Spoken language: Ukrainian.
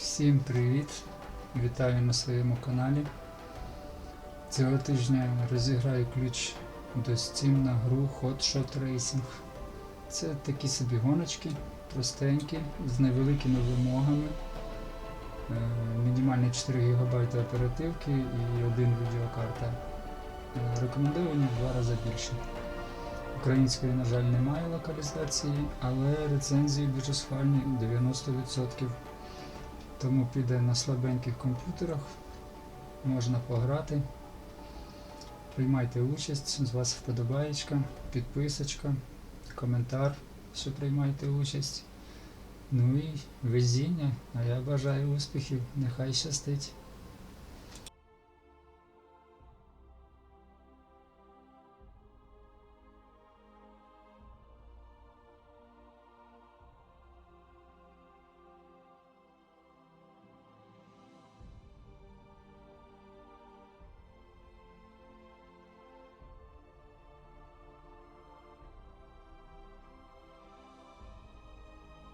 Всім привіт! Вітаю на своєму каналі. Цього тижня розіграю ключ до Steam на гру Hot Shot Racing. Це такі собі гоночки, простенькі, з невеликими вимогами. Е, Мінімальні 4 ГБ оперативки і один відеокарта. Е, Рекомендовані в два рази більше. Української, на жаль, немає локалізації, але рецензії дуже схвальні 90%. Тому піде на слабеньких комп'ютерах, можна пограти. Приймайте участь, з вас вподобаєчка, підписочка, коментар, що приймаєте участь. Ну і везіння, а я бажаю успіхів, нехай щастить.